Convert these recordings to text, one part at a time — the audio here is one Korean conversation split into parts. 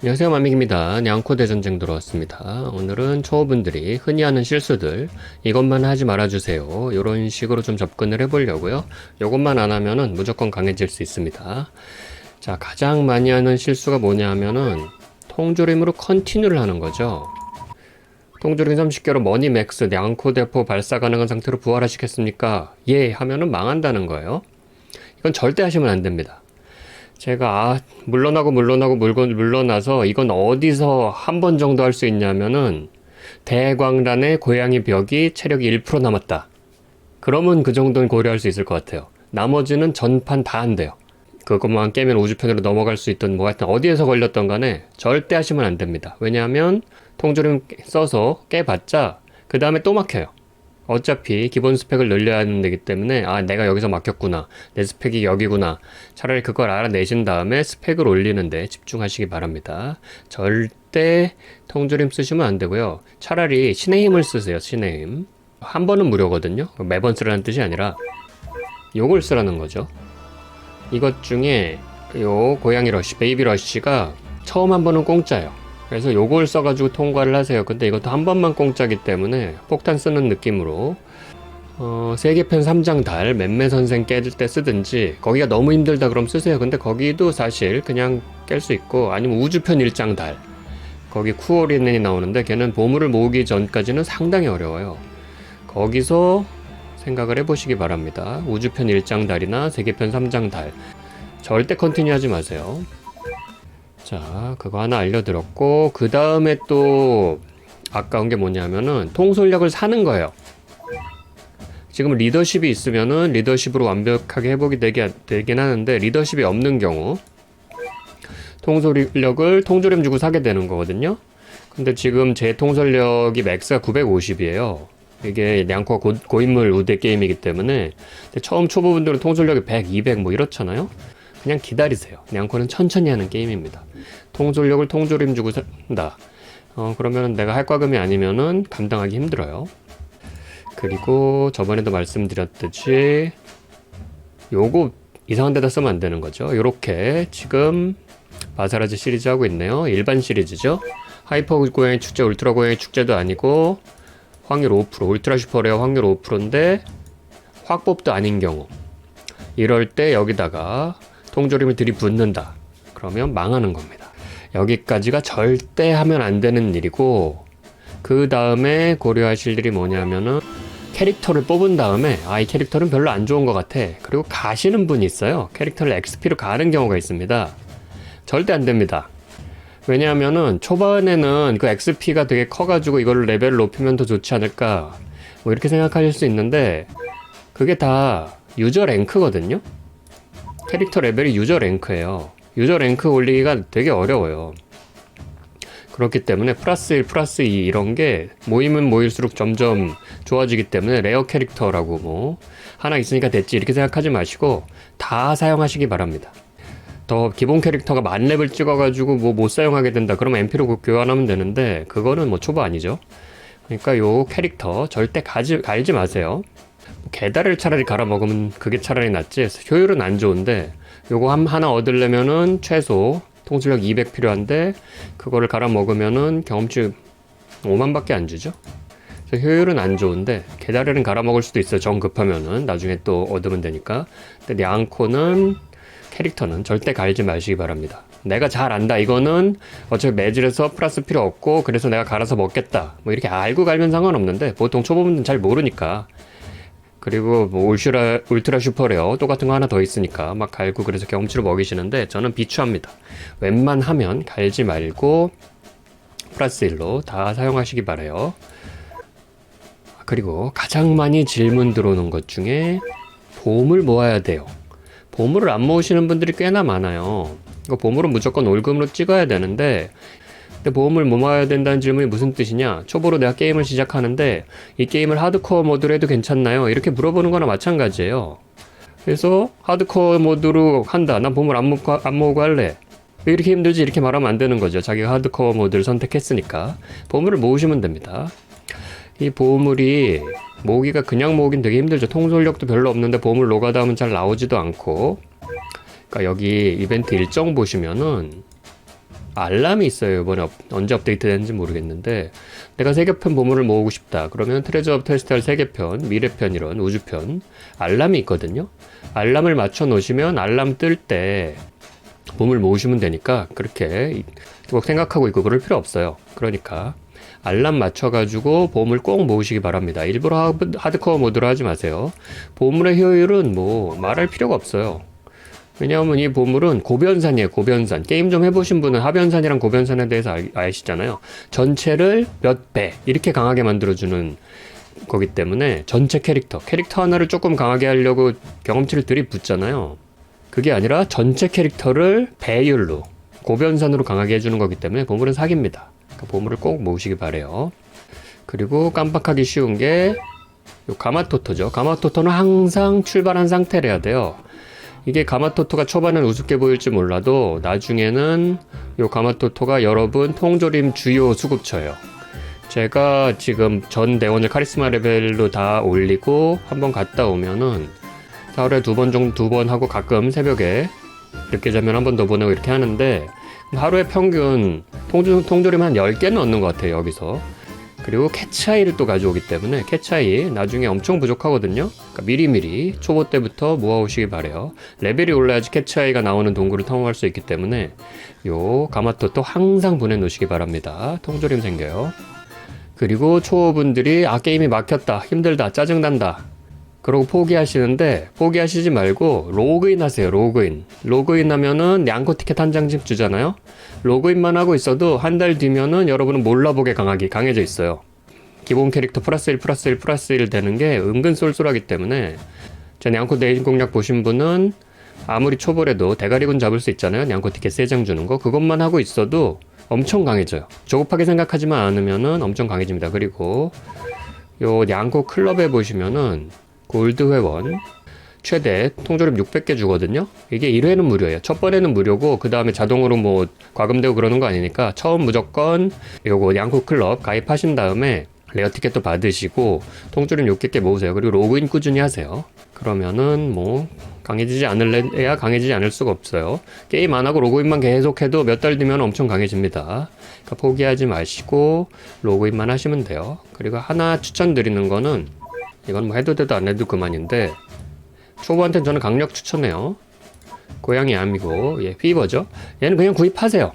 안녕하세요 마믹입니다. 냥코 대 전쟁 들어왔습니다. 오늘은 초보분들이 흔히 하는 실수들 이것만 하지 말아주세요. 이런 식으로 좀 접근을 해보려고요. 이것만 안 하면은 무조건 강해질 수 있습니다. 자 가장 많이 하는 실수가 뭐냐 하면은 통조림으로 컨티뉴를 하는 거죠. 통조림 30개로 머니 맥스 냥코 대포 발사 가능한 상태로 부활화시켰습니까? 예 하면은 망한다는 거예요. 이건 절대 하시면 안 됩니다. 제가 아, 물러나고 물러나고 물건 물러나서 이건 어디서 한 번 정도 할 수 있냐면은 대광란의 고양이 벽이 체력이 1% 남았다. 그러면 그 정도는 고려할 수 있을 것 같아요. 나머지는 전판 다 안 돼요. 그것만 깨면 우주편으로 넘어갈 수 있던 뭐 하여튼 어디에서 걸렸던 간에 절대 하시면 안 됩니다. 왜냐하면 통조림 써서 깨봤자 그 다음에 또 막혀요. 어차피 기본 스펙을 늘려야 데기 때문에 아 내가 여기서 막혔구나. 내 스펙이 여기구나. 차라리 그걸 알아내신 다음에 스펙을 올리는데 집중하시기 바랍니다. 절대 통조림 쓰시면 안 되고요. 차라리 신의 힘을 쓰세요 신의 힘한 번은 무료거든요. 매번 쓰라는 뜻이 아니라 요걸 쓰라는 거죠. 이것 중에 요 고양이 러쉬 베이비 러쉬가 처음 한 번은 공짜예요 그래서 요걸 써가지고 통과를 하세요. 근데 이것도 한 번만 공짜기 때문에 폭탄 쓰는 느낌으로 어, 세계편 3장 달 맴매 선생 깰 때 쓰든지 거기가 너무 힘들다 그럼 쓰세요. 근데 거기도 사실 그냥 깰 수 있고 아니면 우주편 1장 달 거기 쿠오리넨이 나오는데 걔는 보물을 모으기 전까지는 상당히 어려워요. 거기서 생각을 해보시기 바랍니다. 우주편 1장 달이나 세계편 3장 달 절대 컨티뉴 하지 마세요. 자, 그거 하나 알려드렸고, 그 다음에 또 아까운 게 뭐냐면은 통솔력을 사는 거예요. 지금 리더십이 있으면은 리더십으로 완벽하게 회복이 되게, 되긴 하는데, 리더십이 없는 경우, 통솔력을 통조림 주고 사게 되는 거거든요. 근데 지금 제 통솔력이 맥스가 950이에요. 이게 냥코가 고, 고인물 우대 게임이기 때문에 처음 초보분들은 통솔력이 100, 200 뭐 이렇잖아요. 그냥 기다리세요. 냥코는 천천히 하는 게임입니다. 통솔력을 통조림 주고 산다. 어, 그러면 내가 할과금이 아니면은 감당하기 힘들어요. 그리고 저번에도 말씀드렸듯이 요거 이상한 데다 쓰면 안 되는 거죠. 요렇게 지금 바사라즈 시리즈 하고 있네요. 일반 시리즈죠. 하이퍼 고양이 축제, 울트라 고양이 축제도 아니고 확률 5%, 울트라 슈퍼레어 확률 5%인데 확법도 아닌 경우 이럴 때 여기다가 통조림을 들이붓는다. 그러면 망하는 겁니다. 여기까지가 절대 하면 안 되는 일이고 그 다음에 고려하실 일이 뭐냐면은 캐릭터를 뽑은 다음에 아 이 캐릭터는 별로 안 좋은 것 같아. 그리고 가시는 분이 있어요. 캐릭터를 XP로 가는 경우가 있습니다. 절대 안 됩니다. 왜냐하면은 초반에는 그 XP가 되게 커가지고 이걸 레벨을 높이면 더 좋지 않을까. 뭐 이렇게 생각하실 수 있는데 그게 다 유저 랭크거든요 캐릭터 레벨이 유저 랭크예요 유저 랭크 올리기가 되게 어려워요. 그렇기 때문에 플러스 1, 플러스 2 이런 게 모이면 모일수록 점점 좋아지기 때문에 레어 캐릭터라고 뭐 하나 있으니까 됐지 이렇게 생각하지 마시고 다 사용하시기 바랍니다. 더 기본 캐릭터가 만 렙을 찍어가지고 뭐 못 사용하게 된다 그러면 MP로 교환하면 되는데 그거는 뭐 초보 아니죠. 그러니까 요 캐릭터 절대 가지, 갈지 마세요. 게다를 차라리 갈아 먹으면 그게 차라리 낫지 효율은 안 좋은데 요거 한 하나 얻으려면은 최소 통솔력 200 필요한데 그거를 갈아 먹으면은 경험치 5만밖에 안 주죠. 효율은 안 좋은데 게다리는 갈아 먹을 수도 있어요. 정 급하면은 나중에 또 얻으면 되니까. 근데 냥코는 캐릭터는 절대 갈지 마시기 바랍니다. 내가 잘 안다. 이거는 어차피 매질에서 플러스 필요 없고 그래서 내가 갈아서 먹겠다. 뭐 이렇게 알고 갈면 상관없는데 보통 초보분들은 잘 모르니까 그리고 뭐 울슈라, 울트라 슈퍼레어 똑같은 거 하나 더 있으니까 막 갈고 그래서 경험치로 먹이시는데 저는 비추합니다. 웬만하면 갈지 말고 플러스 1로 다 사용하시기 바래요. 그리고 가장 많이 질문 들어오는 것 중에 보물 모아야 돼요. 보물을 안 모으시는 분들이 꽤나 많아요. 이거 보물은 무조건 올금으로 찍어야 되는데 근데 보험을 뭐 모아야 된다는 질문이 무슨 뜻이냐? 초보로 내가 게임을 시작하는데 이 게임을 하드코어 모드로 해도 괜찮나요? 이렇게 물어보는 거나 마찬가지예요. 그래서 하드코어 모드로 한다. 난 보물 안 모으고, 안 모으고 할래. 왜 이렇게 힘들지? 이렇게 말하면 안 되는 거죠. 자기가 하드코어 모드를 선택했으니까. 보물을 모으시면 됩니다. 이 보물이 모으기가 그냥 모으긴 되게 힘들죠. 통솔력도 별로 없는데 보물 노가다 하면 잘 나오지도 않고. 그러니까 여기 이벤트 일정 보시면은 알람이 있어요. 이번에 업- 언제 업데이트 됐는지 모르겠는데 내가 세계편 보물을 모으고 싶다. 그러면 트레저 오브 테스탈 세계편, 미래편 이런 우주편 알람이 있거든요. 알람을 맞춰 놓으시면 알람 뜰 때 보물 모으시면 되니까 그렇게 꼭 생각하고 있고 그럴 필요 없어요. 그러니까 알람 맞춰가지고 보물 꼭 모으시기 바랍니다. 일부러 하드- 하드코어 모드로 하지 마세요. 보물의 효율은 뭐 말할 필요가 없어요. 왜냐하면 이 보물은 고변산이에요, 고변산. 게임 좀 해보신 분은 하변산이랑 고변산에 대해서 알, 아시잖아요. 전체를 몇 배, 이렇게 강하게 만들어주는 거기 때문에 전체 캐릭터, 캐릭터 하나를 조금 강하게 하려고 경험치를 들이붓잖아요. 그게 아니라 전체 캐릭터를 배율로, 고변산으로 강하게 해주는 거기 때문에 보물은 사기입니다. 그러니까 보물을 꼭 모으시기 바래요. 그리고 깜빡하기 쉬운 게요 가마토토죠. 가마토토는 항상 출발한 상태를 해야 돼요. 이게 가마토토가 초반엔 우습게 보일지 몰라도 나중에는 요 가마토토가 여러분 통조림 주요 수급처예요. 제가 지금 전 대원을 카리스마 레벨로 다 올리고 한번 갔다 오면은 하루에 두 번 정도 두 번 하고 가끔 새벽에 늦게 자면 한 번 더 보내고 이렇게 하는데 하루에 평균 통조, 통조림 한 10개는 얻는 것 같아요 여기서 그리고 캐차이를 또 가져오기 때문에 캐차이 나중에 엄청 부족하거든요. 그러니까 미리미리 초보 때부터 모아오시기 바래요. 레벨이 올라야지 캐차이가 나오는 동굴을 탐험할 수 있기 때문에 요 가마토토 항상 보내놓으시기 바랍니다. 통조림 생겨요. 그리고 초보분들이 아 게임이 막혔다 힘들다 짜증난다 그러고 포기하시는데 포기하시지 말고 로그인 하세요 로그인. 로그인 하면은 냥코 티켓 한 장씩 주잖아요. 로그인만 하고 있어도 한 달 뒤면은 여러분은 몰라보게 강하게 강해져 있어요. 기본 캐릭터 플러스 1 플러스 1 플러스 1 되는 게 은근 쏠쏠하기 때문에 제 냥코 대인 공략 보신 분은 아무리 초보래도 대가리군 잡을 수 있잖아요. 냥코 티켓 3장 주는 거. 그것만 하고 있어도 엄청 강해져요. 조급하게 생각하지만 않으면은 엄청 강해집니다. 그리고 요 냥코 클럽에 보시면은 골드 회원 최대 통조림 600개 주거든요. 이게 1회는 무료예요. 첫 번에는 무료고 그 다음에 자동으로 뭐 과금되고 그러는 거 아니니까 처음 무조건 요거 양코 클럽 가입하신 다음에 레어 티켓도 받으시고 통조림 600개 모으세요. 그리고 로그인 꾸준히 하세요. 그러면은 뭐 강해지지 않을래야 강해지지 않을 수가 없어요. 게임 안 하고 로그인만 계속해도 몇 달 뒤면 엄청 강해집니다. 그러니까 포기하지 마시고 로그인만 하시면 돼요. 그리고 하나 추천드리는 거는 이건 뭐 해도 돼도 안 해도 그만인데 초보한테는 저는 강력 추천해요. 고양이 암이고 얘 피버죠. 얘는 그냥 구입하세요.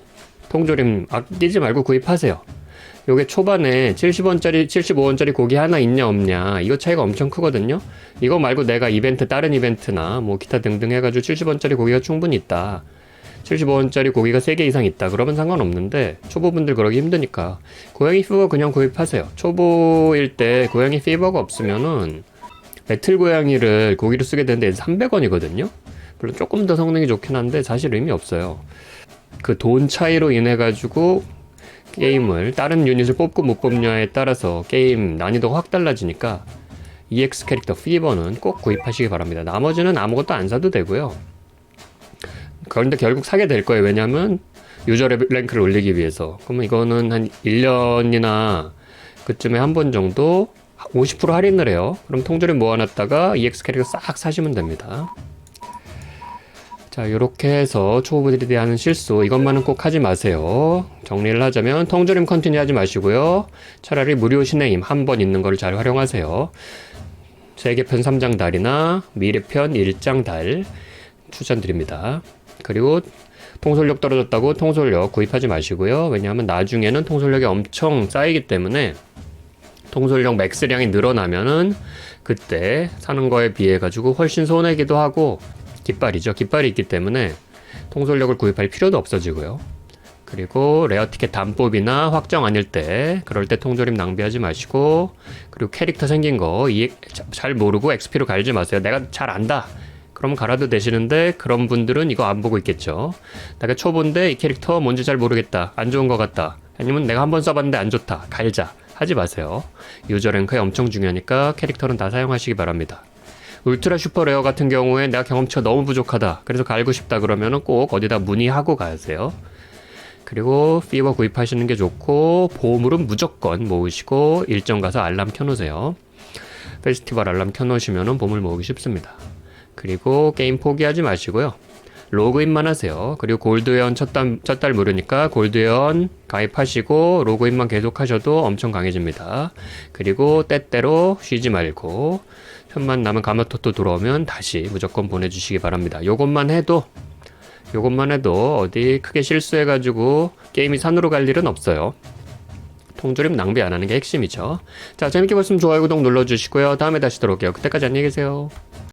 통조림 아끼지 말고 구입하세요. 요게 초반에 70원짜리, 75원짜리 고기 하나 있냐 없냐 이거 차이가 엄청 크거든요. 이거 말고 내가 이벤트 다른 이벤트나 뭐 기타 등등 해가지고 70원짜리 고기가 충분히 있다. 75원짜리 고기가 3개 이상 있다. 그러면 상관없는데 초보분들 그러기 힘드니까 고양이 피버 그냥 구입하세요. 초보일 때 고양이 피버가 없으면은 배틀 고양이를 고기로 쓰게 되는데 300원이거든요. 물론 조금 더 성능이 좋긴 한데 사실 의미 없어요. 그 돈 차이로 인해 가지고 게임을 다른 유닛을 뽑고 못 뽑냐에 따라서 게임 난이도가 확 달라지니까 EX 캐릭터 피버는 꼭 구입하시기 바랍니다. 나머지는 아무것도 안 사도 되고요. 그런데 결국 사게 될 거예요. 왜냐면 유저 랭크를 올리기 위해서. 그러면 이거는 한 1년이나 그쯤에 한 번 정도 50% 할인을 해요. 그럼 통조림 모아놨다가 EX 캐릭터 싹 사시면 됩니다. 자, 이렇게 해서 초보들이 하는 실수 이것만은 꼭 하지 마세요. 정리를 하자면 통조림 컨티뉴 하지 마시고요. 차라리 무료 신의임 한 번 있는 거를 잘 활용하세요. 세계편 3장 달이나 미래편 1장 달 추천드립니다. 그리고 통솔력 떨어졌다고 통솔력 구입하지 마시고요. 왜냐하면 나중에는 통솔력이 엄청 쌓이기 때문에 통솔력 맥스량이 늘어나면은 그때 사는 거에 비해 가지고 훨씬 손해기도 하고 깃발이죠. 깃발이 있기 때문에 통솔력을 구입할 필요도 없어지고요. 그리고 레어 티켓 단법이나 확정 아닐 때 그럴 때 통조림 낭비하지 마시고 그리고 캐릭터 생긴 거 잘 모르고 XP로 갈지 마세요. 내가 잘 안다. 그럼 갈아도 되시는데 그런 분들은 이거 안 보고 있겠죠. 내가 초보인데 이 캐릭터 뭔지 잘 모르겠다. 안 좋은 것 같다. 아니면 내가 한번 써봤는데 안 좋다. 갈자. 하지 마세요. 유저 랭크에 엄청 중요하니까 캐릭터는 다 사용하시기 바랍니다. 울트라 슈퍼 레어 같은 경우에 내가 경험치가 너무 부족하다. 그래서 갈고 싶다 그러면은 꼭 어디다 문의하고 가세요. 그리고 피버 구입하시는 게 좋고 보물은 무조건 모으시고 일정 가서 알람 켜놓으세요. 페스티벌 알람 켜놓으시면 보물 모으기 쉽습니다. 그리고 게임 포기하지 마시고요. 로그인만 하세요. 그리고 골드회원 첫 달, 첫달 무료니까 골드회원 가입하시고 로그인만 계속 하셔도 엄청 강해집니다. 그리고 때때로 쉬지 말고 틈만 나면 가마토토 들어오면 다시 무조건 보내주시기 바랍니다. 요것만 해도 요것만 해도 어디 크게 실수해가지고 게임이 산으로 갈 일은 없어요. 통조림 낭비 안 하는 게 핵심이죠. 자, 재밌게 보셨으면 좋아요, 구독 눌러주시고요. 다음에 다시 들어올게요. 그때까지 안녕히 계세요.